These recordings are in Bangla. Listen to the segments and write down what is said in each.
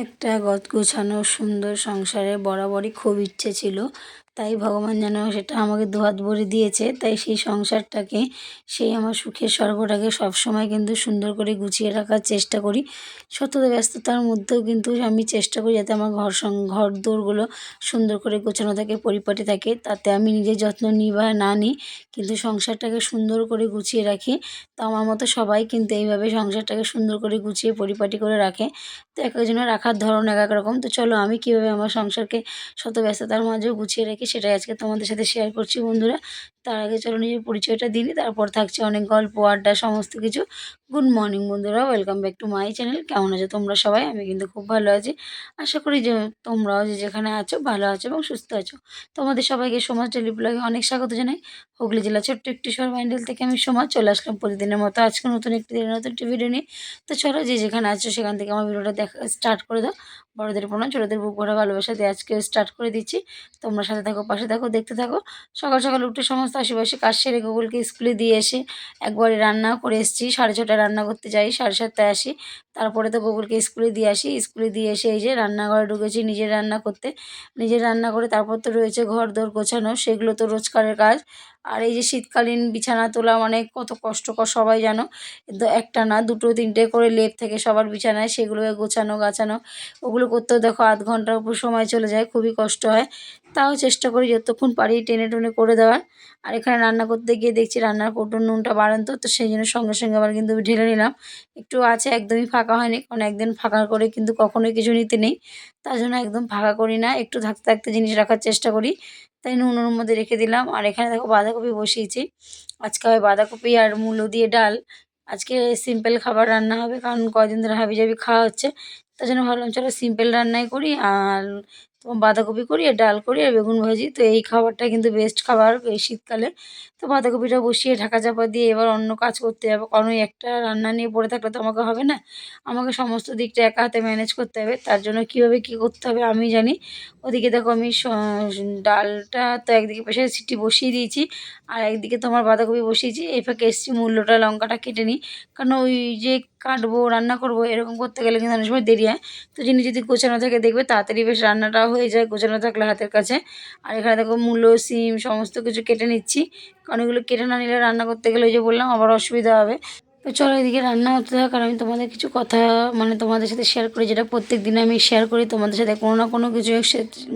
একটা গদ গোছানো, সুন্দর সংসারে বরাবরই খুব ইচ্ছে ছিল। তাই ভগবান যেন সেটা আমাকে দুহাত ভরে দিয়েছে। তাই সেই সংসারটাকে, সেই আমার সুখের স্বর্গটাকে সবসময় কিন্তু সুন্দর করে গুছিয়ে রাখার চেষ্টা করি। শত ব্যস্ততার মধ্যেও কিন্তু আমি চেষ্টা করি যাতে আমার ঘর ঘর দোরগুলো সুন্দর করে গোছানো থাকে, পরিপাটি থাকে। তাতে আমি নিজের যত্ন নিই বা না নিই, কিন্তু সংসারটাকে সুন্দর করে গুছিয়ে রাখি। তো আমার মতো সবাই কিন্তু এইভাবে সংসারটাকে সুন্দর করে গুছিয়ে, পরিপাটি করে রাখে। এক একজনের রাখার ধরন এক এক রকম। তো চলো আমি কীভাবে আমার সংসারকে শত ব্যস্ততার মাঝেও গুছিয়ে রাখি সেটাই আজকে তোমাদের সাথে শেয়ার করছি বন্ধুরা। তার আগে চলো নিজের পরিচয়টা দিই তারপর থাকছে অনেক গল্প, আড্ডা, সমস্ত কিছু। গুড মর্নিং বন্ধুরা welcome back to my channel কেমন আছো তোমরা সবাই? আমি কিন্তু খুব ভালো আছি। আশা করি যে তোমরাও যে যেখানে আছো ভালো আছো এবং সুস্থ আছো। তোমাদের সবাইকে সমাজ টেলি ব্লগে অনেক স্বাগত জানাই। হুগলি জেলা ছোট্ট একটি শহর ব্যান্ডেল থেকে আমি সমাজ চলে আসলাম প্রতিদিনের মতো আজকে নতুন একটি দিনের, নতুন একটি ভিডিও নিয়ে। তো চলো যে যেখানে আছো সেখান থেকে আমার ভিডিওটা দেখা স্টার্ট করে দাও। বড়দের প্রণাম, ছোটোদের বুক ভরা ভালোবাসা দিয়ে আজকে স্টার্ট করে দিচ্ছি। তোমরা সাথে থাকো, পাশে থাকো, দেখতে থাকো। সকাল সকাল উঠে সমস্ত আশেপাশে কাজ সেরে গুগলকে স্কুলে দিয়ে এসে একবারে রান্না করে এসেছি। সাড়ে ছটায় রান্না করতে যাই, সাড়ে সাতটায় আসি। তারপরে তো গুগলকে স্কুলে দিয়ে আসি। স্কুলে দিয়ে এসে এই যে রান্নাঘরে ঢুকেছি নিজের রান্না করতে। নিজের রান্না করে তারপর তো রয়েছে ঘর দোর গোছানো, সেগুলো তো রোজকারের কাজ। আর এই যে শীতকালীন বিছানা তোলা মানে কত কষ্টকর সবাই জানো। কিন্তু একটা না, দুটো, তিনটে করে লেপ থেকে সবার বিছানায় সেগুলোকে গোছানো, গাছানো। ওগুলো করতেও দেখো আধ ঘণ্টার উপর সময় চলে যায়, খুবই কষ্ট হয়। তাও চেষ্টা করি যতক্ষণ পারি টেনে টুনে করে দেওয়ার। আর এখানে রান্না করতে গিয়ে দেখছি রান্নার কৌটো নুনটা বাড়ান্ত তো সেই জন্য সঙ্গে সঙ্গে আবার কিন্তু ঢেলে নিলাম। একটু আছে, একদমই ফাঁকা হয়নি, কারণ একদিন ফাঁকা করে কিন্তু কখনোই কিছু নিতে নেই। তার জন্য একদম ফাঁকা করি না, একটু থাকতে থাকতে জিনিস রাখার চেষ্টা করি। তাই নুনের মধ্যে রেখে দিলাম। আর এখানে দেখো বাঁধাকপি বসিয়েছি। আজকে হয় বাঁধাকপি আর মূলো দিয়ে ডাল। আজকে সিম্পল খাবার রান্না হবে, কারণ কদিন ধরে হাবি জাবি খাওয়া হচ্ছে। তার জন্য ভাবলাম চলো সিম্পল রান্নাই করি আর বাঁধাকপি করি আর ডাল করি আর বেগুন ভাজি। তো এই খাবারটা কিন্তু বেস্ট খাবার এই শীতকালে। তো বাঁধাকপিটা বসিয়ে ঢাকা চাপা দিয়ে এবার অন্য কাজ করতে হবে। কারণ ওই একটা রান্না নিয়ে পড়ে থাকলে তো আমাকে হবে না। আমাকে সমস্ত দিকটা একা হাতে ম্যানেজ করতে হবে। তার জন্য কীভাবে কী করতে হবে আমি জানি। ওদিকে দেখো আমি ডালটা তো একদিকে পেশে সিটি বসিয়ে দিয়েছি। আর একদিকে তোমার বাঁধাকপি বসিয়েছি। এই ফাঁকে এসছি মূল্যটা লঙ্কাটা কেটে নিই। কারণ ওই যে কাটবো, রান্না করব, এরকম করতে গেলে কিন্তু অনেক সময় দেরি হয়। তো জিনিস যদি গোছানো থাকে দেখবে তাড়াতাড়ি বেশ রান্নাটাও হয়ে যায় গোছানো থাকলে হাতের কাছে। আর এখানে দেখো মূলো, সিম সমস্ত কিছু কেটে নিচ্ছি। কারণ এগুলো কেটে না নিলে রান্না করতে গেলে ওই যে বললাম, আবার অসুবিধা হবে। তো চলো এদিকে রান্না হতে থাক, আর আমি তোমাদের কিছু কথা মানে তোমাদের সাথে শেয়ার করি, যেটা প্রত্যেক দিন আমি শেয়ার করি তোমাদের সাথে। কোনো না কোনো কিছু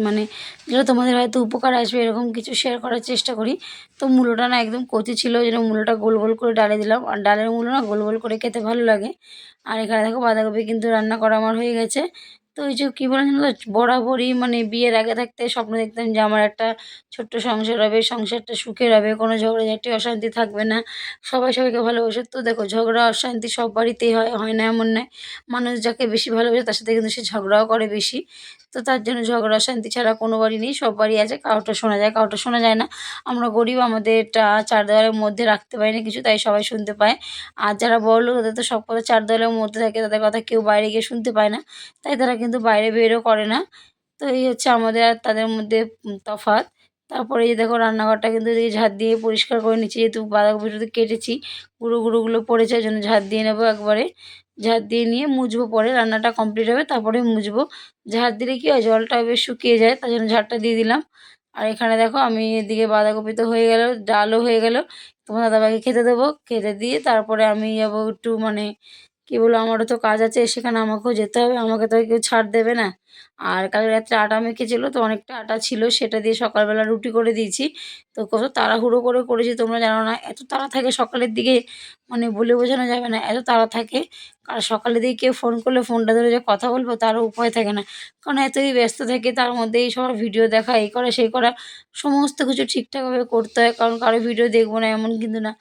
মানে যেটা তোমাদের হয়তো উপকার আসবে, এরকম কিছু শেয়ার করার চেষ্টা করি। তো মূলোটা না একদম কচি ছিল যেন মূলোটা গোল গোল করে ডালে দিলাম। আর ডালের মূলো না গোল গোল করে খেতে ভালো লাগে। আর এখানে দেখো বাঁধাকপি কিন্তু রান্না করা আমার হয়ে গেছে। তো ওই যে কী বলেন বরাবরই মানে বিয়ের আগে থাকতে স্বপ্ন দেখতাম যে আমার একটা ছোট্ট সংসার হবে সংসারটা সুখের হবে, কোনো ঝগড়া ঝগড়াঝাটি অশান্তি থাকবে না, সবাই সবাইকে ভালোবাসে। তো দেখো, ঝগড়া, অশান্তি সব বাড়িতেই হয় হয় না এমন নয়, মানুষ যাকে বেশি ভালোবাসে তার সাথে কিন্তু সে ঝগড়াও করে বেশি। তো তার জন্য ঝগড়া, অশান্তি ছাড়া কোনো বাড়ি নেই, সব বাড়ি আছে, কাউটা শোনা যায়, কাউটা শোনা যায় না। আমরা গরিব, আমাদেরটা চার দেওয়ালের মধ্যে রাখতে পারি না কিছু, তাই সবাই শুনতে পায়। আর যারা বড় লোক তাদের তো সব কথা চার দেওয়ালের মধ্যে থাকে, তাদের কথা কেউ বাইরে গিয়ে শুনতে পায় না, তাই তারা কিন্তু বাইরে বেরও করে না। তো এই হচ্ছে আমাদের আর তাদের মধ্যে তফাৎ। তারপরে এই দেখো রান্নাঘরটা কিন্তু এদিকে ঝাঁট দিয়ে পরিষ্কার করে নিচ্ছি। যেহেতু বাঁধাকপি শুধু কেটেছি, গুঁড়ো গুঁড়োগুলো পড়েছে, ওই জন্য ঝাঁট দিয়ে নেব একবারে। ঝাঁট দিয়ে নিয়ে মুছবো পরে, রান্নাটা কমপ্লিট হবে, তারপরে মুছবো। ঝাঁট দিলে কী হয়, জলটা বেশ শুকিয়ে যায়, তার জন্য ঝাঁটটা দিয়ে দিলাম। আর এখানে দেখো আমি এদিকে বাঁধাকপি তো হয়ে গেল, ডালও হয়ে গেল। তোমার দাদাভাইকে খেতে দেবো, খেতে দিয়ে তারপরে আমি যাব একটু মানে কী বলব, আমারও তো কাজ আছে, সেখানে আমাকেও যেতে হবে, আমাকে তো আর কেউ ছাড় দেবে না। আর কাল রাত্রে আটা মেখেছিলো, তো অনেকটা আটা ছিল, সেটা দিয়ে সকালবেলা রুটি করে দিয়েছি। তো কত তাড়াহুড়ো করে করেছি, তোমরা জানো না, এত তাড়া থাকে সকালের দিকে মানে বলে বোঝানো যাবে না, এত তাড়া থাকে। আর সকালের দিকে কেউ ফোন করলে ফোনটা ধরে যে কথা বলব, তারও উপায় থাকে না। কারণ এতই ব্যস্ত থাকে, তার মধ্যে এই সবার ভিডিও দেখা, এই করা, সেই করা, সমস্ত কিছু ঠিকঠাকভাবে করতে হয়। কারণ কারও ভিডিও দেখব না, এমন কিন্তু না।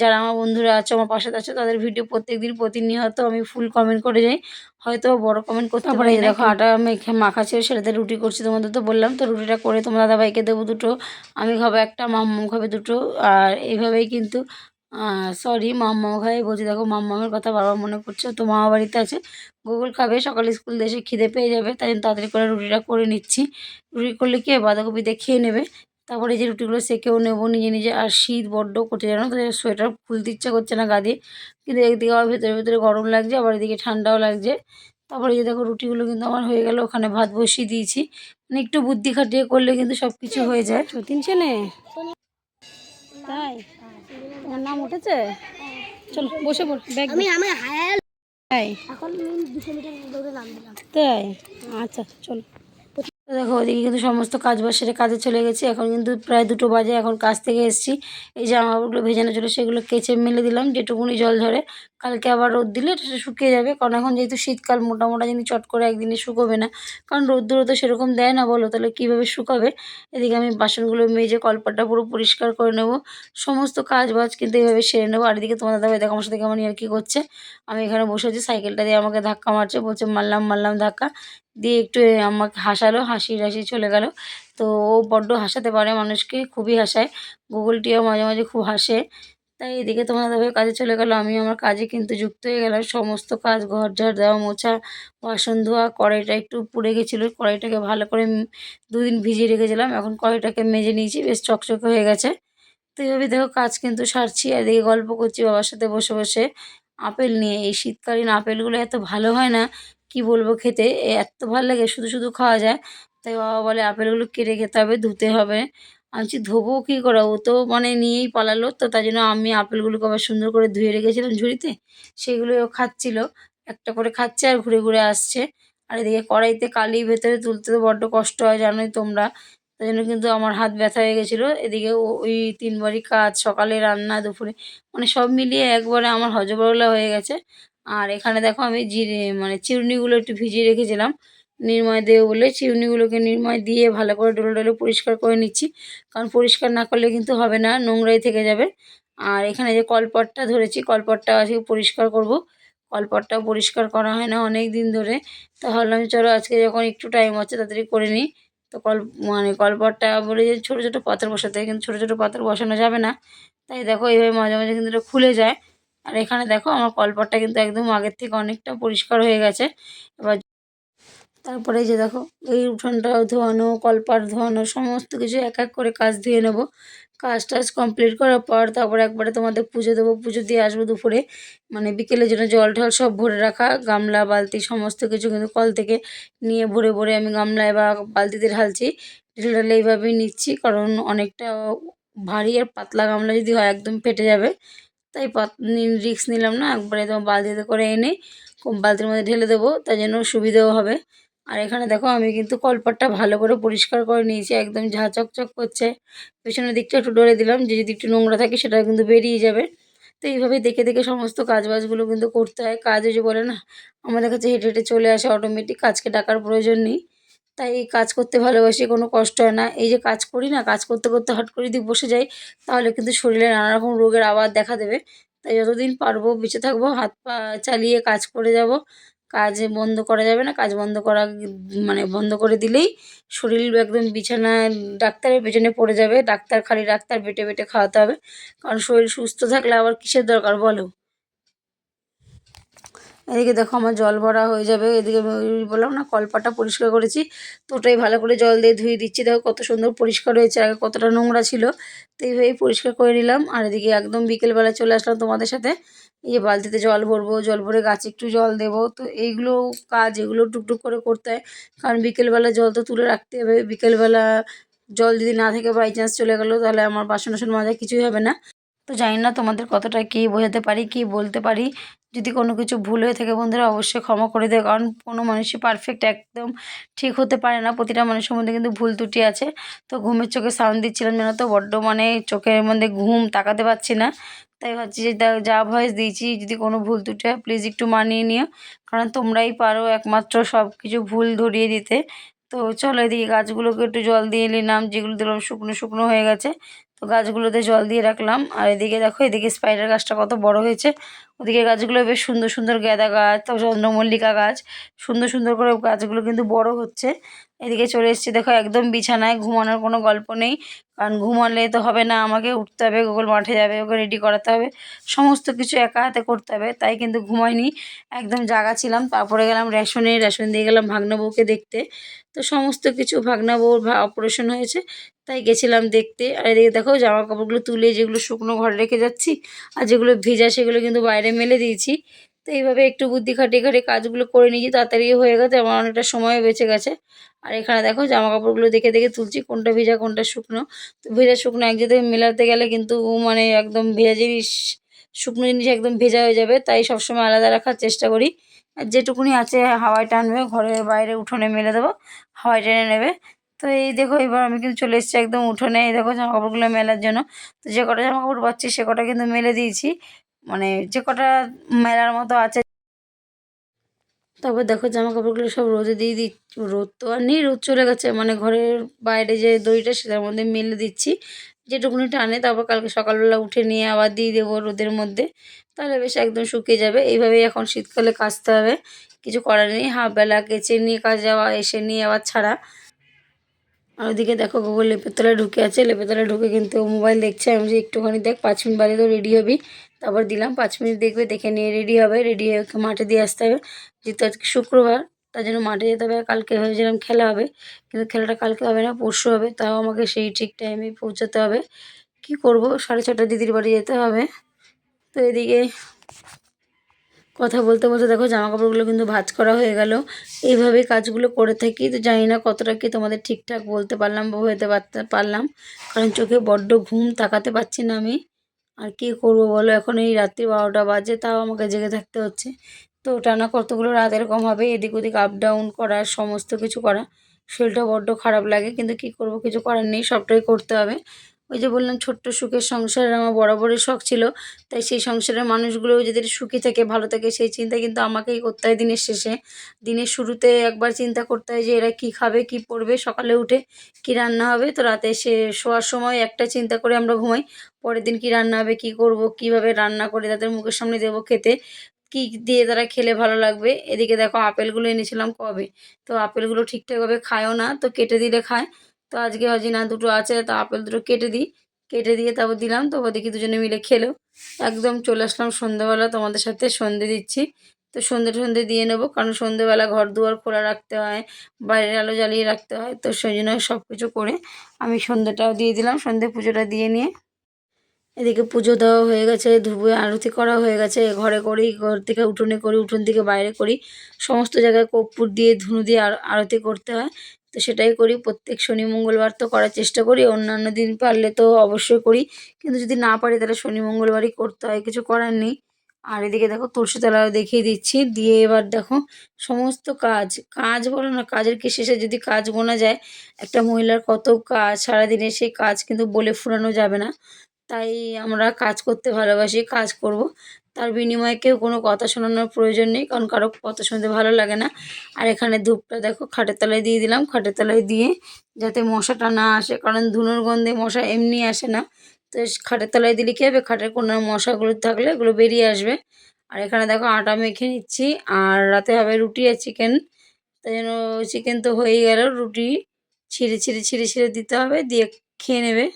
যারা আমার বন্ধুরা আছে, আমার পাশে আছে, তাদের ভিডিও প্রত্যেক দিন প্রতিনিয়ত আমি ফুল কমেন্ট করে যাই। হয়তো বড় কমেন্ট করতে পারি দেখো আটা মেখে মাখা ছিল সেটাতে রুটি করছি তোমাদের তো বললাম তো রুটিটা করে তোমার দাদাভাইকে দেবো দুটো আমি খাব একটা মাম্মু খাবে দুটো আর এইভাবেই কিন্তু সরি মাম্মা খাই বলছি দেখো মাম্মামের কথা বারবার মনে করছে তো মামা বাড়িতে আছে গুগল খাবে সকালে স্কুল এসে খিদে পেয়ে যাবে তাই জন্য তাড়াতাড়ি করে রুটিটা করে নিচ্ছি রুটি করলে কি বাঁধাকপিতে খেয়ে নেবে তারপরে যে রুটিগুলো সেকেও নেব নিজে নিজে। আর শীত বড্ড করছে জানো তো? সোয়েটার খুলতে ইচ্ছা করছে না গা দিয়ে কিন্তু একদিকে আবার ভেতরে ভেতরে গরম লাগছে আবার এদিকে ঠান্ডাও লাগছে। তারপরে যে দেখো রুটিগুলো কিন্তু আমার হয়ে গেল ওখানে ভাত বসিয়ে দিয়েছি। মানে একটু বুদ্ধি খাটিয়ে করলে কিন্তু সব কিছু হয়ে যায়। সতীন ছেলে? তাই? তোমার নাম উঠেছে? চলো বসে পড় ব্যাগ আমি আমি হায়াল তাই? এখন দুশো মিটার দৌড়ে নাম দিলাম তাই? আচ্ছা চলো। তো দেখো, ওদিকে কিন্তু সমস্ত কাজ বাজ সেরে কাজে চলে গেছি। এখন কিন্তু প্রায় দুটো বাজে, এখন কাজ থেকে এসেছি। এই জামা কাপড়গুলো ভেজানো ছিল, সেগুলো কেচে মেলে দিলাম, যেটুকুনি জল ধরে। কালকে আবার রোদ দিলে শুকিয়ে যাবে, কারণ এখন যেহেতু শীতকাল মোটা মোটা জিনিস চট করে একদিনে শুকোবে না। কারণ রোদ্দুরও তো সেরকম দেয় না, বলো? তাহলে কীভাবে শুকাবে? এদিকে আমি বাসনগুলো মেজে কলপাটটা পুরো পরিষ্কার করে নেব। সমস্ত কাজ বাজ কিন্তু এইভাবে সেরে নেব। আর এদিকে তোমার দাদা দেখো, আমার সাথে কেমন আর কি করছে। আমি এখানে বসে আছি, সাইকেলটা দিয়ে আমাকে ধাক্কা মারছে, বলছে মারলাম মারলাম, ধাক্কা। দিয়ে একটু আমাকে হাসালো, হাসি হাসি চলে গেল। তো ও বড্ড হাসাতে পারে, মানুষকে খুবই হাসায়। গুগলটিও মাঝে মাঝে খুব হাসে। তাই এদিকে তোমার কাজে চলে গেল আমি আমার কাজে কিন্তু যুক্ত হয়ে গেলাম। সমস্ত কাজ ঘর ঝাড় দেওয়া, মোছা, বাসন ধোয়া, কড়াইটা একটু পুড়ে গেছিল। কড়াইটাকে ভালো করে দুদিন ভিজিয়ে রেখেছিলাম। এখন কড়াইটাকে মেজে নিয়েছি, বেশ চকচকে হয়ে গেছে। তো এইভাবে দেখো কাজ কিন্তু সারছি। এদিকে গল্প করছি বাবার সাথে বসে বসে। আপেল নিয়ে, এই শীতকালীন আপেলগুলো এত ভালো হয় না। কি বলব খেতে? এত ভালো লাগে, শুধু শুধু খাওয়া যায়। তাই বাবা বলে, আপেলগুলো কেটে খেতে হবে, ধুতে হবে। আমি বলছি, ধোবো কী করে? ও তো মানে নিয়েই পালালো, তো তাই জন্য আমি আপেলগুলোকে আবার সুন্দর করে ধুয়ে রেখেছিলাম ঝুড়িতে। সেগুলো ও খাচ্ছিল। একটা করে খাচ্ছে আর ঘুরে ঘুরে আসছে। আর এদিকে কড়াইতে কালি ভেতরে তুলতে তো বড্ড কষ্ট হয়, জানোই তোমরা। তাই জন্য কিন্তু আমার হাত ব্যথা হয়ে গেছিল। এদিকে ওই তিনবারই কাজ, সকালে রান্না, দুপুরে মানে সব মিলিয়ে একবারে আমার হজবরলা হয়ে গেছে। আর এখানে দেখো আমি জিরে মানে চিরুনিগুলো একটু ভিজিয়ে রেখেছিলাম। নির্ময় দেবো বলে চিরুনিগুলোকে নির্ময় দিয়ে ভালো করে ডলে ডলে পরিষ্কার করে নিচ্ছি। কারণ পরিষ্কার না করলে কিন্তু হবে না, নোংরাই থেকে যাবে। আর এখানে যে কলপটটা ধরেছি, কলপটটা আজকে পরিষ্কার করব। কলপাটটা পরিষ্কার করা হয় না অনেক দিন ধরে। তা ভাবলাম চলো আজকে যখন একটু টাইম আছে তাড়াতাড়ি করে নিই। তো কল মানে কলপটটা বলে যে ছোটো ছোটো পাথর বসাতে, কিন্তু ছোটো ছোটো পাথর বসানো যাবে না। তাই দেখো এইভাবে মাঝে মাঝে কিন্তু এটা খুলে যায়। আর এখানে দেখো আমার কলপাটটা কিন্তু একদম আগের থেকে অনেকটা পরিষ্কার হয়ে গেছে। এবার তারপরে যে দেখো, এই উঠোনটা ধোয়ানো, কলপাট ধোয়ানো, সমস্ত কিছু এক এক করে কাজ ধুয়ে নেব। কাজ টাজ কমপ্লিট করার পর তারপরে একবারে তোমাদের পুজো দেবো। পুজো দিয়ে আসব দুপুরে। মানে বিকেলের জন্য জল টল সব ভরে রাখা। গামলা, বালতি, সমস্ত কিছু কিন্তু কল থেকে নিয়ে ভরে ভরে আমি গামলায় বা বালতিতে ঢালছি। ঢেলে ঢালে এইভাবেই নিচ্ছি। কারণ অনেকটা ভারী আর পাতলা গামলা যদি হয় একদম ফেটে যাবে। তাই রিক্স নিলাম না, একবারে তোমার বালতিতে করে এনে বালতির মধ্যে ঢেলে দেবো তাই জন্য সুবিধেও হবে। আর এখানে দেখো আমি কিন্তু কলপাটটা ভালো করে পরিষ্কার করে নিয়েছি, একদম ঝা চকচক করছে। পেছনের দিকটা একটু ডরে দিলাম, যে যদি একটু নোংরা থাকে সেটা কিন্তু বেরিয়ে যাবে। তো এইভাবে দেখে দেখে সমস্ত কাজ বাজগুলো কিন্তু করতে হয়। কাজ যে বলে না, আমাদের কাছে হেঁটে হেঁটে চলে আসে অটোমেটিক কাজকে ডাকার প্রয়োজন নেই। তাই এই কাজ করতে ভালোবাসি, কোনো কষ্ট হয় না। এই যে কাজ করি না, কাজ করতে করতে হট করে যদি বসে যাই, তাহলে কিন্তু শরীরে নানা রকম রোগের আবার দেখা দেবে। তাই যতদিন পারব বেঁচে থাকব, হাত পা চালিয়ে কাজ করে যাব। কাজ বন্ধ করা যাবে না, কাজ বন্ধ করা মানে বন্ধ করে দিলেই শরীর একদম বিছানায় ডাক্তারের পেছনে পড়ে যাবে। ডাক্তার খালি ডাক্তার বেটে বেটে খাওয়াতে হবে। কারণ শরীর সুস্থ থাকলে আবার কিসের দরকার বলো? এদিকে দেখো আমার জল ভরা হয়ে যাবে। এদিকে বললাম, না কলপাটা পরিষ্কার করেছি। তো ওটাই ভালো করে জল দিয়ে ধুয়ে দিচ্ছি। দেখো কত সুন্দর পরিষ্কার হয়েছে। আগে কতটা নোংরা ছিল, তো এইভাবেই পরিষ্কার করে নিলাম। আর এদিকে একদম বিকেলবেলা চলে আসলাম তোমাদের সাথে। এই বালতিতে জল ভরবো, জল ভরে গাছে একটু জল দেবো। তো এইগুলো কাজ, এগুলো টুকটুক করে করতে হয়। কারণ বিকেলবেলা জল তো তুলে রাখতে হবে। বিকেলবেলা জল যদি না থাকে বাই চান্স চলে গেলো, তাহলে আমার বাসন টাসন মাজা কিছুই হবে না। তো জানি না তোমাদের কতটা কী বোঝাতে পারি, কী বলতে পারি। যদি কোনো কিছু ভুল হয়ে থাকে বন্ধুরা, অবশ্যই ক্ষমা করে দেয় কারণ কোনো মানুষই পারফেক্ট একদম ঠিক হতে পারে না। প্রতিটা মানুষের মধ্যে কিন্তু ভুল ত্রুটি আছে। তো ঘুমের চোখে সাউন্ড দিচ্ছিলাম যেন তো বড্ড মানে চোখের মধ্যে ঘুম তাকাতে পারছি না। তাই ভাবছি যে যা ভয়েস দিয়েছি, যদি কোনো ভুল ত্রুটি হয় প্লিজ একটু মানিয়ে নিও। কারণ তোমরাই পারো একমাত্র সব কিছু ভুল ধরিয়ে দিতে। তো চলো এদিকে গাছগুলোকে একটু জল দিয়ে নিলাম, যেগুলো দিলাম শুকনো শুকনো হয়ে গেছে। তো গাছগুলোতে জল দিয়ে রাখলাম। আর এদিকে দেখো এদিকে স্পাইডার গাছটা কত বড় হয়েছে। ওদিকে গাছগুলো বেশ সুন্দর সুন্দর গাঁদা গাছ, তারপর চন্দ্রমল্লিকা গাছ, সুন্দর সুন্দর করে গাছগুলো কিন্তু বড় হচ্ছে। এদিকে চলে এসেছি, দেখো একদম বিছানায়, ঘুমানোর কোনো গল্প নেই। কারণ ঘুমালে তো হবে না, আমাকে উঠতে হবে গোগল মাঠে যাবে, ওকে রেডি করাতে হবে। সমস্ত কিছু একা হাতে করতে হবে, তাই কিন্তু ঘুমাইনি। একদম জাগা ছিলাম, তারপরে গেলাম রেশনে, রেশন দিয়ে গেলাম ভাগ্না বউকে দেখতে। তো সমস্ত কিছু ভাগ্না বউর অপারেশন হয়েছে, তাই গেছিলাম দেখতে। আর এদিকে দেখো জামা কাপড়গুলো তুলে যেগুলো শুকনো ঘরে রেখে যাচ্ছি, আর যেগুলো ভেজা সেগুলো কিন্তু বাইরে মেলে দিয়েছি। তো এইভাবে একটু বুদ্ধি খাটিয়ে খাটিয়ে কাজগুলো করে নিয়েছি, তাড়াতাড়ি হয়ে গেছে, আমার অনেকটা সময়ও বেঁচে গেছে। আর এখানে দেখো জামা কাপড়গুলো দেখে দেখে তুলছি, কোনটা ভেজা, কোনটা শুকনো। তো ভেজা, শুকনো এক জায়গায় মেলাতে গেলে কিন্তু মানে একদম ভেজা জিনিস, শুকনো জিনিস একদম ভেজা হয়ে যাবে। তাই সবসময় আলাদা রাখার চেষ্টা করি। আর যেটুকুনি আছে হাওয়ায় টানবে ঘরের বাইরে উঠোনে মেলে দেবো, হাওয়ায় টেনে নেবে। তো এই দেখো এবার আমি কিন্তু চলে এসেছি একদম উঠোনে, এই দেখো জামা কাপড়গুলো মেলার জন্য। তো যে কটা জামা কাপড় পাচ্ছি, সে কটা কিন্তু মেলে দিয়েছি। মানে যে কটা মেলার মতো আছে। তারপর দেখো জামা কাপড়গুলো সব রোদে দিয়ে দিই রোদ তো আর নেই, রোদ চলে গেছে। মানে ঘরের বাইরে যে দড়িটা, সেটার মধ্যে মেলে দিচ্ছি। যেটুকুনি টানে, তারপর কালকে সকালবেলা উঠে নিয়ে আবার দিয়ে দেবো রোদের মধ্যে। তাহলে বেশ একদম শুকিয়ে যাবে। এইভাবেই এখন শীতকালে কাচতে হবে। কিছু করার নেই। হাফ বেলা কেচে নিয়ে কাজ যাওয়া, এসে নিয়ে আবার ছাড়া। আর ওদিকে দেখো গোগল লেপের তলায় ঢুকে আছে। লেপের তলায় ঢুকে কিন্তু মোবাইল দেখছে। আমি যে একটুখানি দেখ, পাঁচ মিনিট বাদে তো রেডি হবি। তারপর দিলাম, পাঁচ মিনিট দেখবে, দেখে নিয়ে রেডি হবে। রেডি হয়ে ওকে মাঠে দিয়ে আসতে হবে। যেহেতু আজকে শুক্রবার, তার জন্য মাঠে যেতে হবে। কালকে ভেবেছিলাম খেলা হবে, কিন্তু খেলাটা কালকে হবে না, পরশু হবে। তাও আমাকে সেই ঠিক টাইমে পৌঁছাতে হবে। কি করব? সাড়ে ছটা দিদির বাড়ি যেতে হবে। তো এদিকে কথা বলতে বলতে দেখো জামা কাপড়গুলো কিন্তু ভাঁজ করা হয়ে গেল। এইভাবে কাজগুলো করে থাকি। তো জানি না কতটা কি তোমাদের ঠিকঠাক বলতে পারলাম বা পারতে পারলাম। কারণ চোখে বড্ড ঘুম তাকাতে পারছি না আমি। আর কি করব বলো? এখন এই রাত্রি বারোটা বাজে, তাও আমাকে জেগে থাকতে হচ্ছে। তো টানা কতগুলো রাত এরকম হবে? এদিক ওদিক আপ ডাউন করা, সমস্ত কিছু করা। শরীরটা বড্ড খারাপ লাগে, কিন্তু কি করব? কিছু করার নেই, সবটাই করতে হবে। ওই যে বললাম ছোট্ট সুখের সংসারের আমার বরাবরই শখ ছিল, তাই সেই সংসারের মানুষগুলো যদি সুখী থাকে, ভালো থাকে, সেই চিন্তা কিন্তু আমাকেই করতে হয় দিনের শেষে। দিনের শুরুতে একবার চিন্তা করতে হয় যে এরা কী খাবে, কী পরবে, সকালে উঠে কী রান্না হবে, তো রাতে সে শোয়ার সময় একটা চিন্তা করে আমরা ঘুমাই, পরের দিন কী রান্না হবে, কী করব, কীভাবে রান্না করে তাদের মুখের সামনে দেবো, খেতে, কী দিয়ে তারা খেলে ভালো লাগবে। এদিকে দেখো আপেলগুলো এনেছিলাম কবে, তো আপেলগুলো ঠিকঠাকভাবে খায়ও না, তো কেটে দিলে খায়। তো আজকে ভাবছি, না, দুটো আছে, তো আপেল দুটো কেটে দিই। কেটে দিয়ে তারপর দিলাম, তারপর দেখি দুজনে মিলে খেলো। একদম চলে আসলাম সন্ধ্যাবেলা, তোমাদের সাথে সন্ধে দিচ্ছি। তো সন্ধে সন্ধে দিয়ে নেব, কারণ সন্ধেবেলা ঘর দুয়ার খোলা রাখতে হয়, বাইরের আলো জ্বালিয়ে রাখতে হয়, তো সেই জন্য সব কিছু করে আমি সন্ধ্যেটাও দিয়ে দিলাম, সন্ধে পুজোটা দিয়ে নিয়ে। এদিকে পুজো দেওয়া হয়ে গেছে ধুবুয়ে আরতি করা হয়ে গেছে ঘরে করি, ঘর থেকে উঠোনে করি, উঠোন থেকে বাইরে করি। সমস্ত জায়গায় কর্পূর দিয়ে, ধুনু দিয়ে আর আরতি করতে হয়। তো সেটাই করি। প্রত্যেক শনি, মঙ্গলবার তো করার চেষ্টা করি, অন্যান্য দিন পারলে তো অবশ্যই করি। কিন্তু যদি না পারি তাহলে শনি, মঙ্গলবারই করতে হয়, কিছু করার নেই। আর এদিকে দেখো তুলসী তলাও দেখিয়ে দিচ্ছি। দিয়ে এবার দেখো সমস্ত কাজ। কাজ বলো না, কাজের কি শেষে যদি কাজ গোনা যায়, একটা মহিলার কত কাজ, সারাদিনে সেই কাজ কিন্তু বলে ফুরানো যাবে না। তাই আমরা কাজ করতে ভালোবাসি, কাজ করব। তার বিনিময়ে কেউ কোনো কথা শোনানোর প্রয়োজন নেই, কারণ কারও কথা শুনতে ভালো লাগে না। আর এখানে ধূপটা দেখো, খাটের তলায় দিয়ে দিলাম, খাটের তলায় দিয়ে যাতে মশাটা না আসে, কারণ ধুনোর গন্ধে মশা এমনি আসে না। তো খাটের তলায় দিলে কী হবে? খাটের কোনো মশাগুলো থাকলে এগুলো বেরিয়ে আসবে। আর এখানে দেখো আটা মেখে নিচ্ছি, আর রাতে হবে রুটি আর চিকেন। তাই জন্য চিকেন তো হয়েই গেল, রুটি ছিঁড়ে ছিঁড়ে ছিঁড়ে ছিঁড়ে দিতে হবে, দিয়ে খেয়ে নেবে।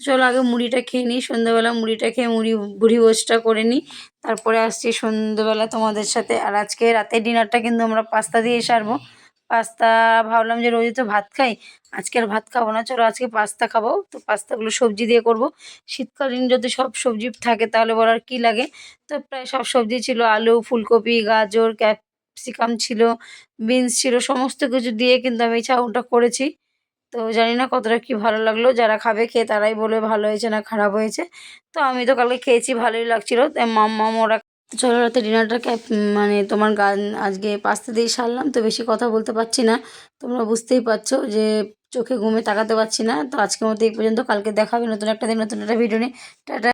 চলো আগে মুড়িটা খেয়ে নিই, সন্ধ্যাবেলা মুড়িটা খেয়ে মুড়ি, বুড়ি ভোজটা করে নিই। তারপরে আসছি সন্ধ্যেবেলা তোমাদের সাথে। আর আজকে রাতের ডিনারটা কিন্তু আমরা পাস্তা দিয়ে সারবো। পাস্তা ভাবলাম যে রোজই তো ভাত খাই, আজকে আর ভাত খাব না। চলো আজকে পাস্তা খাব। তো পাস্তাগুলো সবজি দিয়ে করব। শীতকালীন যদি সব সবজি থাকে তাহলে বলার কি লাগে? তো প্রায় সব সবজি ছিল। আলু, ফুলকপি, গাজর, ক্যাপসিকাম ছিল, বিনস ছিল, সমস্ত কিছু দিয়ে কিন্তু আমি এই চাউটা করেছি। তো জানি না কতটা কি ভালো লাগল। যারা খাবে খেয়ে তারাই বলবে ভালো হয়েছে না খারাপ হয়েছে। তো আমি তো কালকে খেয়েছি, ভালোই লাগছিল। মাম মাম্মাম ওরা চলো রাতে ডিনারটাকে মানে তোমার গান আজকে পাস্তা দিয়ে সারলাম, তো বেশি কথা বলতে পারছি না। তোমরা বুঝতেই পারছ যে চোখে ঘুমে তাকাতে পারছি না। তো আজকের মতো এই পর্যন্ত, কালকে দেখাবে নতুন একটা দিন, নতুন একটা ভিডিও নিয়ে। টাটা।